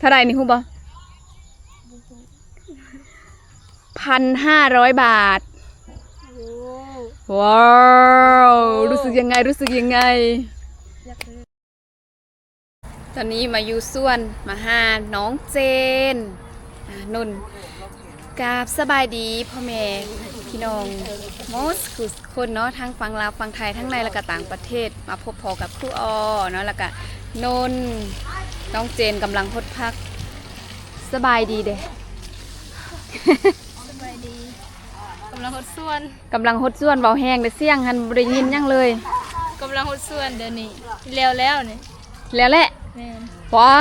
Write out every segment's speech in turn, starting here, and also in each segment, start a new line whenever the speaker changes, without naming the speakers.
เท่าไหร่นี่ฮู้บ่พันห้าร้อยบาท
โอ้
ว้าว รู้สึกยังไงรู้สึกยังไง
อยากซื้อ
ตอนนี้มาอยู่ส่วนมาหาน้องเจนอ่านนท์กราบสบายดีพ่อแม่พี่น้องมอสคือคนเนาะทั้งฟังลาวฟังไทยทั้งในและก็ต่างประเทศ มาพบพอกับครูออเนาะแล้วก็นนท์ น้องเจนกำลังพดพัก สบายดีเด้
สบายดีกำลังหดส่วน
กำลังหดส่วนเบาแห้งแต่เสียงหันบริยินหยังเลย
กำลังหดส่วนเดี๋ยวนี้แล้วแล้วนี่
แล้วแหละ
แม่น
ว้า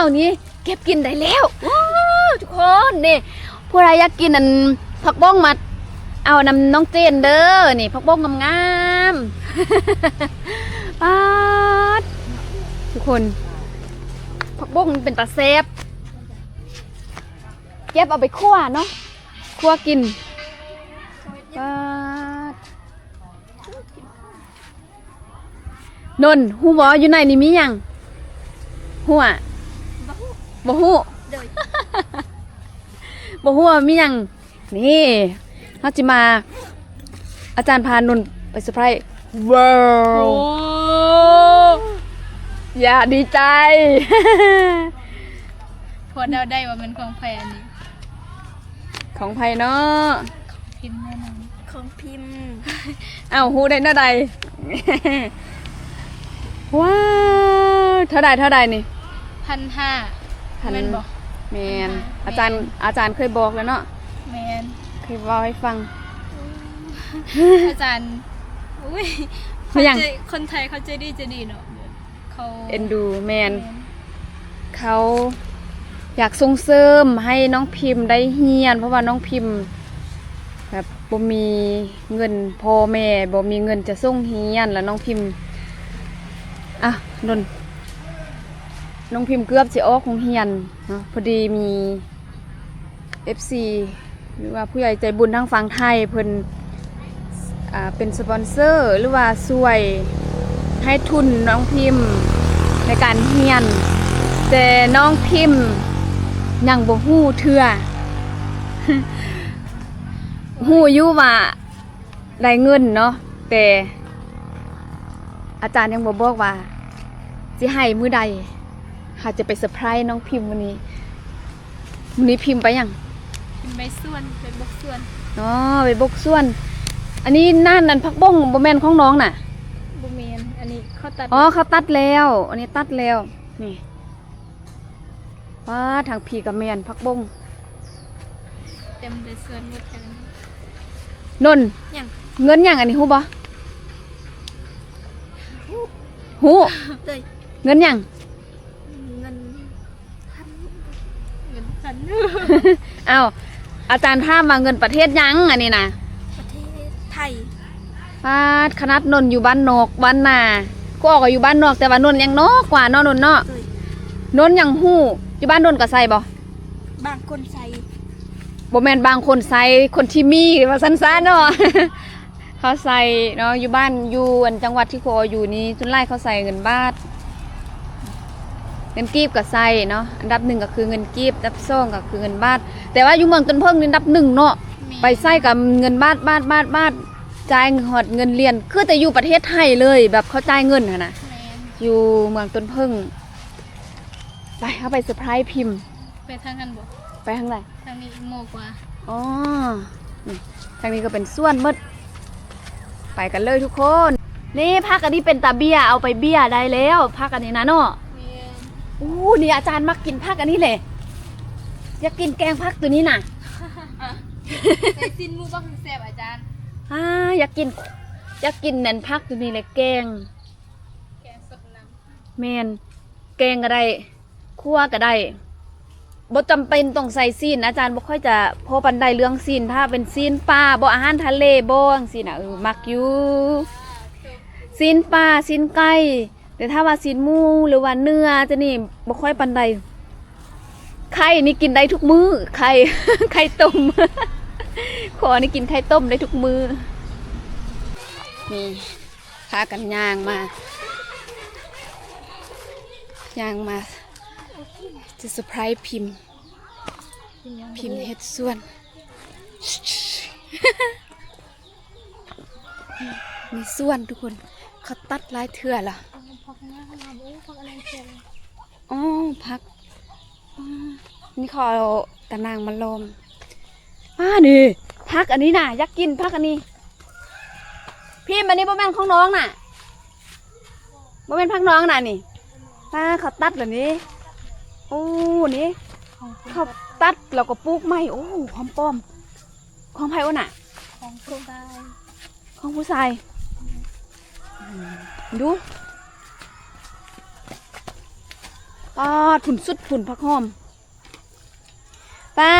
วนี่เก็บกินได้แล้วว้าวทุกคนนี่ผู้ใดอยากกินอันผักบ้องมาเอานำน้องเจนเด้อนี่ผักบ้องงามๆป๊าดทุกคน ผักบ้งมันเป็นตาเซฟเก็บเอาไปคั่วเนาะคั่วกินนนท์หูบออยู่ไหนนี่มียังหัวบ่ฮู้บ่ฮู้มียังนี่เฮาสิมา อาจารย์พานนไปเซอร์ไพรส์ว้าว อย่าดีใจ
พอเดาได้ว่ามันของแพนนี่
ของไผเนาะ
พิมพ์แน่นอนของพิมพ์
เอ้าฮู้ได้เท่าใด ว้าวเท่าใดเท่าใดนี่
พันห้า
พัน
แม่นบอก
แมนอาจารย์อาจารย์เคยบอกแล้วเนาะ
แมน
เคยเว้าให้ฟัง
อาจารย์อุ้ย
ไม่ยัง
คนใจคนไทยเขาใจดีใจะดีเนาะ เขา
เอ็นดูแมน
แม่น
เขาอยากส่งเสริมให้น้องพิมพ์ได้เฮียน เพราะว่าน้องพิมพ์แบบบ่มีเงินพ่อแม่บ่มีเงินจะส่งเฮียนแล้วน้องพิมพ์อะนนน้องพิมพ์เกือบสิออกโรงเรียนเนาะพอดีมี FC หรือว่าผู้ใหญ่ใจบุญทางฝั่งไทยเพิ่นอ่าเป็นสปอนเซอร์หรือว่าช่วย ให้ทุนน้องพิมพ์ในการเฮียน แต่น้องพิมพ์ยังบ่ฮู้เทื่อฮู้อยู่ว่าได้เงินเนาะแต่อาจารย์ยังบ่บอกว่าสิให้มื้อใดหาจะไปเซอร์ไพรส์น้องพิมพ์วันนี้มื้อนี้พิมพ์ไปยัง
พิมพ์ใบส่วนเป็นบกส่วน
อ๋อไปบกส่วน อันนี้น่านนั้นพักบ้งบ่แม่นของน้องน่ะ
บุ เมนอันนี้เขาตัด
อ๋อเขาตัดแล้ว อันนี้ตัดแล้ว นี่ว้าทางพีกับแมนพักบง
เต็มใบส่วนหมดกัน
นนท์
ยัง
เงินอย่างอันนี้ฮู้บ่ฮู้
เลย
เงินอย่าง
เงินพันเงินพัน
อ้าวอาจารย์ถามว่าเงินประเทศหยังอันนี้นะ
ประเทศไทย
ฟาดคณะนนท์อยู่บ้านนอกบ้านนาก็ออกก็อยู่บ้านนอกแต่ว่านนท์ยังนอกกว่าเนาะนนท์เนาะ
เลย
นนท์ยังฮู้อยู่บ้านนนท์ก็ใส่บ่
บางคนใส่
บ่แม่นบางคนใส่คนที่มีว่าซั่นๆเนาะเขาใส่เนาะอยู่บ้านอยู่อันจังหวัดที่โคอยู่นี่ส่วนหลายเขาใส่เงินบาทเงินกีบก็ใส่เนาะอันดับหนึ่งก็คือเงินกีบอันดับสองก็คือเงินบาท แต่ว่าอยู่เมืองต้นเพิ่งนี่อันดับหนึ่งเนาะ
มี
ไปใส่กับเงินบาทบาทบาทบาท จ่ายหอดเงินเรียน คือแต่อยู่ประเทศไทยเลยแบบเขาจ่ายเงินหั่นนะ
แมน
อยู่เมืองต้นเพิ่ง ไปเข้าไปเซอร์ไพรส์พิมพ์
ไปทางกันบ่
ไปข้างใน
ทางนี้โมกว่า
อ๋อนี่ทางนี้ก็เป็นส่วนหมดไปกันเลยทุกคน นี่พักอันนี้เป็นตาเบียเอาไปเบียได้แล้วพักอันนี้นะเนาะ
แมน
อู้นี่อาจารย์มักกินพักอันนี้เลยอยากกินแกงพักตัวนี้น่ะ
ใส่ซินหมูบ้างแซ่บอาจารย์
อ่าอยากกิน อยากกินแนนพักตัวนี้เลยแกง
แกงสดน้
แมนแกงก็ได้คั่วก็ได้บ่จำเป็นต้องใส่ซีนอาจารย์บ่ค่อยจะพอปันใดเรื่องซีนถ้าเป็นซีนปลาบ่อาหารทะเลบ่จังซี่น่ะเออมักอยู่ซีนปลาซีนไก่แต่ถ้าว่าซีนหมูหรือว่าเนื้อจะนี่บ่ค่อยปันใดไข่นี่กินได้ทุกมื้อไข่ ไข่ต้ม ขอนี่กินไข่ต้มได้ทุกมือนี่พากันย่างมาย่างมาจะเซอร์ไพรส์พิมพ์ พิมพ์เฮ็ดส่วน มีส่วนทุกคน เขาตัดลายเถื่อล่ะ
พักหน้ามาเหรอ
อ๋อพัก นี่ขอตะนางมาลม อ่านี่พักอันนี้น่ะอยากกินพักอันนี้ พี่มันนี่บ่แม่นของน้องน่ะบ่แม่นพักน้องน่ะนี่ป้าเขาตัดแบบนี้โอ้นี่เขาตัดแล้วก็ปลูกไม้โอ้หอมป้อมของไผ่วะน่ะ
ของคุณได้
ของผู้ชายดูป้าดผุนสุดผุนพักหอมป้า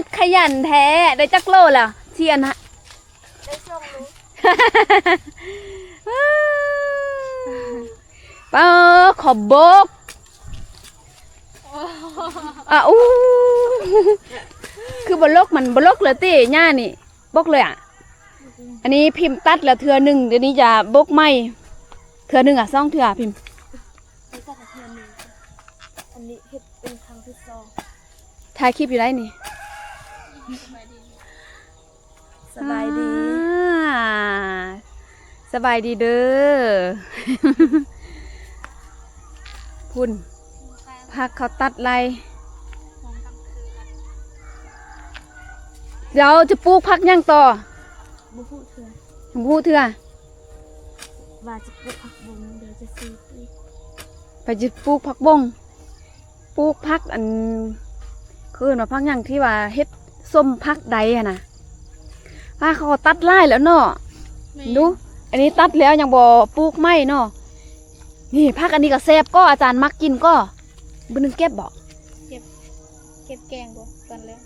ดขยันแท้ได้จักโลแล้วเทียนฮะ
ได้ส่งรู้
ป้าดขอบบกอะอู้คือบลกมันบลกเลยตีย่านี่บกเลยอะ อันนี้พิมพ์ตัดแล้วเทือหนึ่งเดี๋ยวนี้จะบกไม่เทือหนึ่งอะซ่องเทือพิมพ์
ไม่ใช่กระเทียมหนึ่งอันนี้เฮ็ดเป็นครั้งที่สอง
ถ่ายคลิปอยู่ได้นี่
สบายดี
อ่าสบายดีเด้อ พุ่นพักเขาตัดไรเดี๋ยวจะปลูกพักหย่างต่อ
บุพูดเถื่อน
พูดเถื่อ
ว่าจะปลูกผักบุ้งเดี๋ยวจะซื้อไป
ไปจะปลูกพักบงปลูกพักอันคือมาพักหย่างที่ว่าเฮ็ด ส้มพักใดอะนะป้าเขาก็ตัดไล่แล้วเนาะดู อันนี้ตัดแล้วยังบ่ปลูกไม่เนาะนี่พักอันนี้ก็แซ่บก็อาจารย์มักกินก็บึนึงเก็บบอก
เก็บแกงบ่ตอนแรก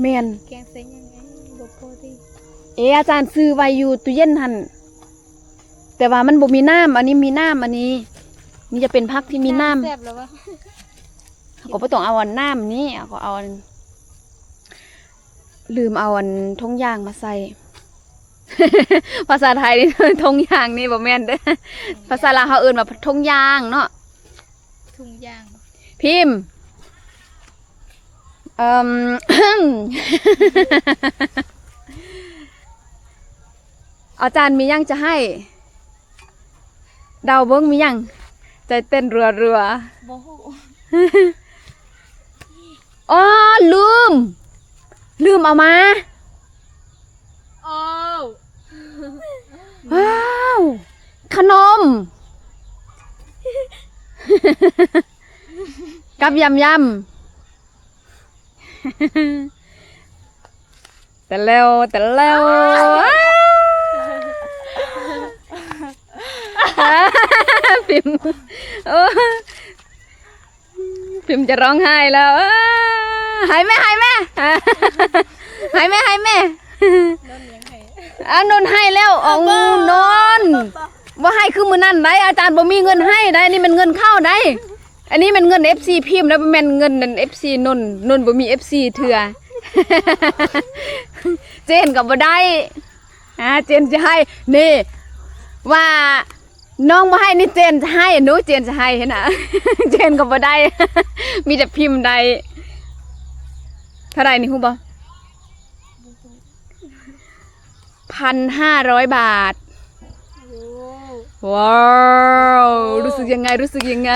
แมน
แกงเซ็งยังไงบ่พอดี
เอออาจารย์ซื้อไว้อยู่ตู้เย็นหันแต่ว่ามันบ่มีน้ำอันนี้มีน้ำอันนี้ นี่จะเป็นพักที่มีน้
แซ่บแล้ววะำ
ก็บ่ต้องเอาอันน้ำนี้ก็เอาอัน ลืมเอาอันทงยางมาใส่ ภาษาไทยนี่ทงยางนี่บ่แม่นเด้อภาษาลาวเขาเอิ้นว่าทงยางเนาะ
ถุงยาง
พิมพ์เอ่ม อาจารย์มียังจะให้เดาเบิ้งมียัง ใจเต้นเรือเรือ
บ่ฮู้
ๆอ๋อลืม ลืมเอามา
โอ้
ว้าวขนม กับยำยำแต่แล้วแต่แล้วพิมพ์โอ้พิมพ์จะร้องไห้แล้วอ้า หายไหมหายไหมหายไหมหายไหม
นนยังไง
อานนให้แล้วอ๋อนนว่าให้คือมือนั่นได้อาจารย์บ่มีเงินให้ได้อันนี่มันเงินเข้าได้ อันนี้มันเงิน FC พิมพ์แล้วม่นเงินนั่น FC นนท์นนท์บ่มี FC เถื่อเจนก็บ่ได้อ่าเจนจะให้นี่ ว่าน้องบ่ให้นี่เจนจะให้หนูเจนจะให้เห็นน่ะ เจนก็บ่ได้ มีแต่พิมพ์ได้ ท่าไหร่นี่ฮู้บ่พันห้าร้อยบาท
โอ้
ว้าวรู้สึกยังไงรู้สึกยังไง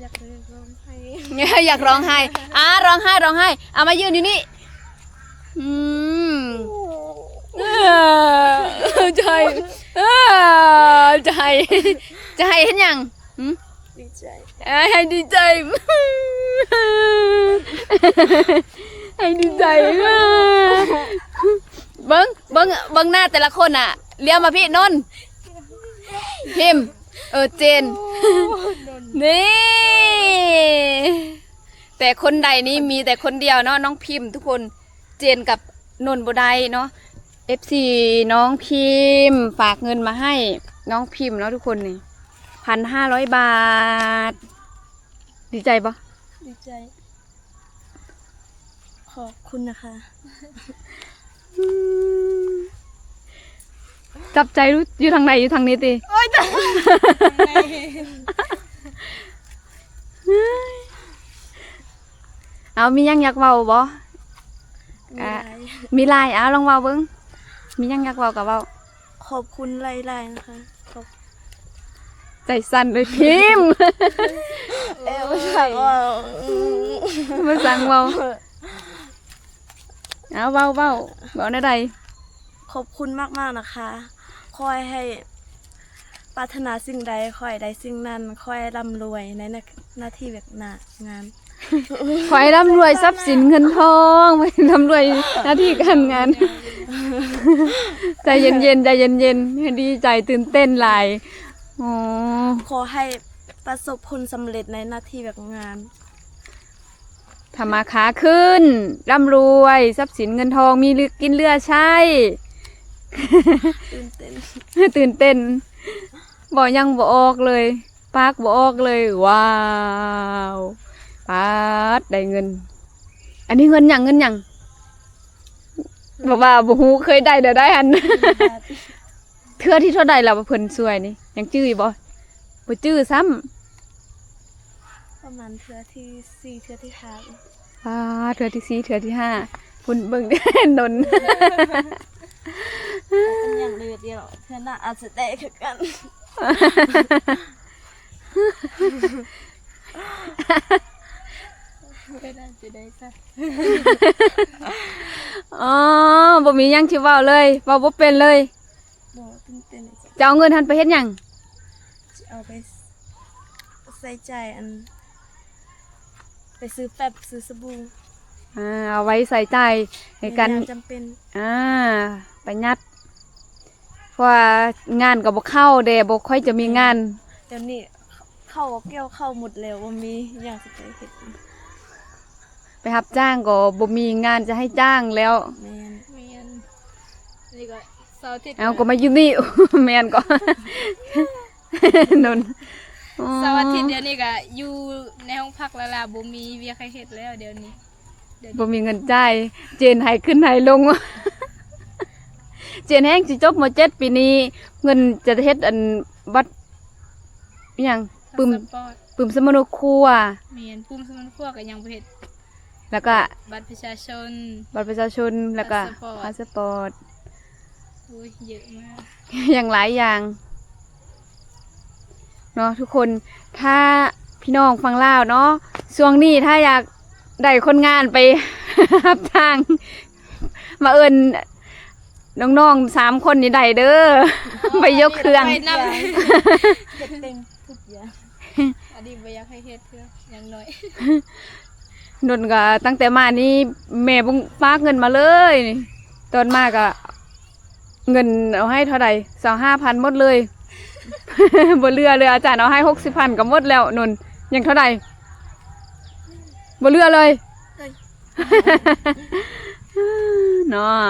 อยากเลยร้องไห้
อยากร้องไห้อ่าร้องไห้ร้องไห้เอามายืนอยู่นี่อืมเอ้อใจเอ้อใจใจเห็นยังหืม
ดี ใจ
ให้ดีใจให้ดีใจเบิ้งเบิ้งเบิ้งหน้าแต่ละคนอะเลี้ยวมาพี่นนท์พิมเออเจนนี่แต่คนใดนี้มีแต่คนเดียวเนาะน้องพิมทุกคนเจนกับนนท์บไดเนาะ FC น้องพิมพ์ฝากเงินมาให้น้องพิมพ์เนาะทุกคนนี่ พันห้าร้อยบาท ดีใจปะ
ดีใจ ขอบคุณนะคะ
จับใจรู้อยู่ทางไหนอยู่ทางนี้ติ
โอ้ยแต่
เอามีหยังอยากเว้าบ่
มี
อะ
หลาย
มีลายเอาลองเว้าเบิ่งมีหยังอยากเว้าก็เว้า
ขอบคุณหลายๆนะคะขอบ
ใจสั่นเลยพิมพ์
เอวสั่งว่า
มาสั่งเว้าเอาเว้าเว้าเว้าในใด
ขอบคุณมากๆนะคะ คอยให้ปรารถนาสิ่งใดคอยได้สิ่งนั้นคอยร่ำรวยในหน้าที่แบบหน้างาน
ขอให้ร่ำรวยทรัพย์สินเงินทองไม่ร่ำรวยหน้าที่การงาน ใจเย็นๆใจเย็นๆดีใจตื่นเต้นหลาย อ๋อ
ขอให้ประสบผลสำเร็จในหน้าที่แบบงาน
ทำมาค้าขึ้นร่ำรวยทรัพย์สินเงินทองมีเหลือกินเหลือใช้
ตื่นเต้น
ตื่นเต้นบอกยังบอออกเลยปากบอออกเลย ว้าวปาดได้เงิน อันนี้เงินหยังเงินหยังบอกว่าบ่ฮู้เคยได้เดี๋ยวได้หัน เทื่อที่เท่าใดแล้วว่าเพิ่นสวยนี่ยังจื้ออยู่บ่บ่จื้อซ้ำ
ประมาณเทือที่สี่เทือที่ห้า
ปาดเทื่อที่สี่เทื่อที่ห้าพุ่นเบิ่งนน
เป็นอย่างเดียวเดียวเทือหน้าอาจจะได้คือกัน ก็น่าจะได้จ้ะ
อ๋อบ่มีหยังสิเว้าเลยเว้าบ่เป็นเลย
บอก ตื่นเต้นเลยจ้ะ
จะเอาเงินทันไปเฮ็ดหยัง
จะเอาไปใส่ใจอัน ไปซื้อแป๊บซื้อสบู่
อ่าเอาไว้ใส่ใจในการ
ยามจำเป็น
อ่าประหยัดเพราะว่างานก็บ่เข้าเด้บ่ค่อยจะมีงาน
เดี๋ยวนี้เข้าเกี่ยวเข้าหมดแล้วว่ามีอย่างสิไปเฮ็ด
ไปรับจ้างก็บ่มีงานจะให้จ้างแล้ว
แม่น
เมียนนี่ก็ เสาร์อาทิตย์
เอาก็มาอยู่นี่ แม่นก็ นนอ๋อ
เสาร์อาทิตย์เดี๋ยวนี้ก็อยู่ในห้องพักแล้วล่ะบ่มีเวียกให้เฮ็ดแล้วเดี๋ยวนี้เดี๋ยว
บ่
นี้
มีเงินจ่ายเจนให้ขึ้นให้ลง เจนแฮงสิจบม .7 ปีนี้ เงินจะเฮ็ดอันบัตรอิหยังปึม
สปอร์ต
ปึมสมนุครัว
เมียนปุ่มสมันพวกก็ยังบ่เฮ็ด
แล้วก็
บัตรประชาชน
บัตรประชาชนแล้วก็
พาสปอร์ต
พาสปอร์ต
อุ้ยเยอะมาก
อย่างหลายอย่างเนาะทุกคนถ้าพี่น้องฟังลาวเนาะช่วงนี้ถ้าอยากได้คนงานไป รับทาง มาเอิญน้องๆสามคนนี่ได้เด้อ ไปยกเครื่อง
ไปนำ
เฮ็ดเป็นทุกอย่าง
อันนี้บ่อยากให้เฮ็ดเพื่ออย่างน้อย
นนก็ตั้งแต่มานี่แม่บุงฝากเงินมาเลยนี่ตอนมาก็ เงินเอาให้เท่าไหร่สองห้าพันหมดเลย บนเรือเลยอาจารย์เอาให้หกสิบพันก็หมดแล้วนนยังเท่าไหร่บนเรือเลย
เอ้ย
เนาะ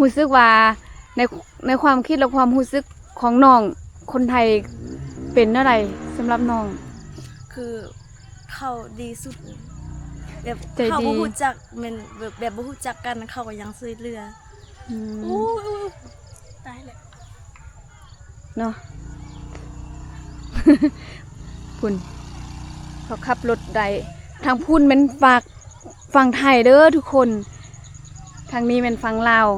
รู้สึกว่าในในความคิดและความรู้สึกของน้อง คนไทยเป็นอะไรสำหรับน้อง
คือเขาดีสุด แบบ
ใจดี
เขาบ่ฮู้จักแม่นแบบแบบบ่ฮู้จักกันเขาก็ยังช่วยเหลือ
อืม
อู้อู้ตายแล้ว
เนาะ พุ่นเขาขับรถใดทางพุ่นเป็นฝากฝั่งไทยเด้อทุกคน ทางนี้เป็นฝั่งลาว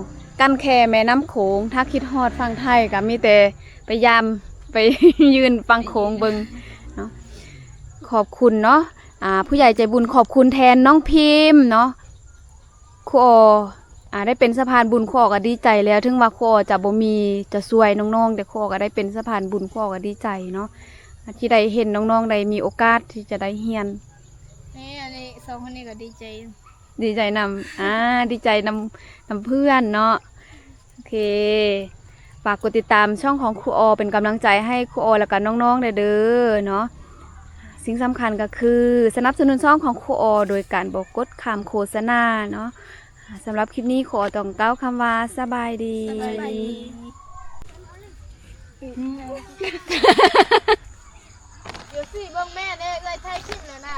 กันแค่แม่น้ำโขง ถ้าคิดฮอดฝั่งไทยก็มีแต่ไปยามไป ยืนฟังโขงเบิงเนาะขอบคุณเนาะอ่าผู้ใหญ่ใจบุญขอบคุณแทนน้องพิมพ์เนาะครูออ่าได้เป็นสะพานบุญครูอก็ดีใจแล้วถึงว่าครูอจะบ่มีจะช่วยน้องๆแต่ครูอก็ได้เป็นสะพานบุญครูอก็ดีใจเนาะที่ได้เห็นน้องๆได้มีโอกาสที่จะได้เรียน
นี่อันนี้สองคนนี้ก็ดีใจ
ดีใจนำอ่าดีใจนำนำเพื่อนเนาะโอเคฝากกดติดตามช่องของครูออเป็นกำลังใจให้ครูออและกันน้องๆเด้อเด้อเนาะสิ่งสำคัญก็คือ สนับสนุนช่องของครูออโดยการบอกกดคำโฆษณาเนาะอ่า สำหรับคลิปนี้ขอต้องก้าวคำว่าสบายดี
สบายดีเดี๋ยวสิเบิ่งแม่เด้อเอ้ยถ่ายคลิปแล้วนะ